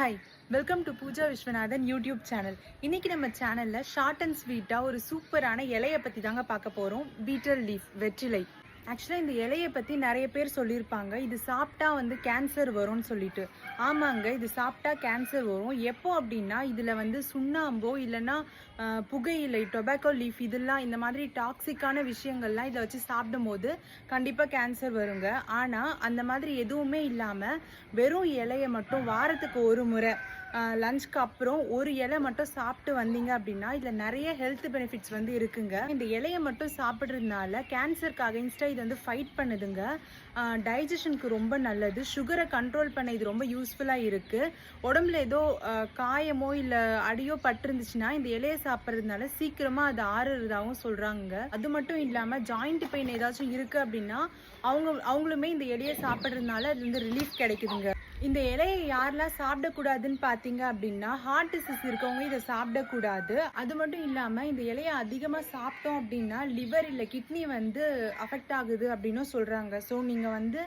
Hi welcome to Pooja Viswanathan YouTube channel இன்னைக்கு நம்ம சேனல்ல ஷார்ட் அண்ட் ஸ்வீட்டா ஒரு சூப்பரான இலையை பத்தி தாங்க பார்க்க போறோம். பீட்டர் லீஃப் வெற்றிலை. ஆக்சுவலாக இந்த இலையை பற்றி நிறைய பேர் சொல்லியிருப்பாங்க. இது சாப்பிட்டா வந்து கேன்சர் வரும்னு சொல்லிட்டு. ஆமாங்க இது சாப்பிட்டா கேன்சர் வரும். எப்போ அப்படின்னா இதில் வந்து சுண்ணாம்போ இல்லைன்னா புகையிலை டொபாக்கோ லீஃப் இதெல்லாம் இந்த மாதிரி டாக்ஸிக்கான விஷயங்கள்லாம் இதை வச்சு சாப்பிடும் போது கண்டிப்பாக கேன்சர் வருங்க. ஆனால் அந்த மாதிரி எதுவுமே இல்லாமல் வெறும் இலையை மட்டும் வாரத்துக்கு ஒரு முறை லஞ்சுக்கு அப்புறம் ஒரு இலை மட்டும் சாப்பிட்டு வந்தீங்க அப்படின்னா இதில் நிறைய ஹெல்த் பெனிஃபிட்ஸ் வந்து இருக்குங்க. இந்த இலையை மட்டும் சாப்பிட்றதுனால கேன்சருக்கு அகைன்ஸ்டாக வந்து ஃபைட் பண்ணுதுங்க. டைஜஷனுக்கு ரொம்ப நல்லது. சுகரை கண்ட்ரோல் பண்ண இது ரொம்ப யூஸ்ஃபுல்லாக இருக்குது உடம்புல ஏதோ காயமோ இல்லை அடியோ பட்டிருந்துச்சுன்னா இந்த இலையை சாப்பிட்றதுனால சீக்கிரமாக அது ஆறுறதாகவும் சொல்கிறாங்க அது மட்டும் இல்லாமல் ஜாயிண்ட் பெயின் ஏதாச்சும் இருக்குது அப்படின்னா அவங்க அவங்களுமே இந்த இலையை சாப்பிட்றதுனால அது வந்து ரிலீஃப் கிடைக்குதுங்க. இந்த இலையை யாரெல்லாம் சாப்பிடக்கூடாதுன்னு பார்த்தீங்க அப்படின்னா ஹார்ட் டிசீஸ் இருக்கவங்க இதை சாப்பிடக்கூடாது. அது மட்டும் இல்லாமல் இந்த இலையை அதிகமாக சாப்பிட்டோம் அப்படின்னா லிவர் இல்லை கிட்னி வந்து அஃபெக்ட் ஆகுது அப்படின்னும் சொல்கிறாங்க ஸோ நீங்கள் வந்து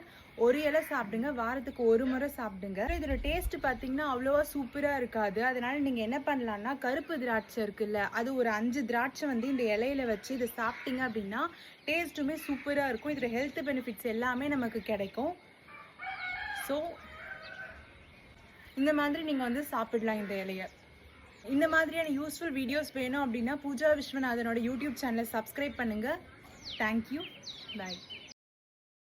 ஒரு இலை சாப்பிடுங்க வாரத்துக்கு ஒரு முறை சாப்பிடுங்க. இதோட டேஸ்ட் பார்த்தீங்கன்னா அவ்வளோவா சூப்பராக இருக்காது. அதனால நீங்கள் என்ன பண்ணலாம்னா கருப்பு திராட்சை இருக்குல்ல அது ஒரு அஞ்சு திராட்சை வந்து இந்த இலையில வச்சு இதை சாப்பிட்டீங்க அப்படின்னா டேஸ்ட்டுமே சூப்பராக இருக்கும். இதோட ஹெல்த் பெனிஃபிட்ஸ் எல்லாமே நமக்கு கிடைக்கும். ஸோ இந்த மாதிரி நீங்கள் வந்து சாப்பிடலாம் இந்த இலையை. இந்த மாதிரியான யூஸ்ஃபுல் வீடியோஸ் வேணும் அப்படின்னா பூஜா விஸ்வநாதனோட யூடியூப் சேனலை சப்ஸ்கிரைப் பண்ணுங்கள் தேங்க்யூ பாய்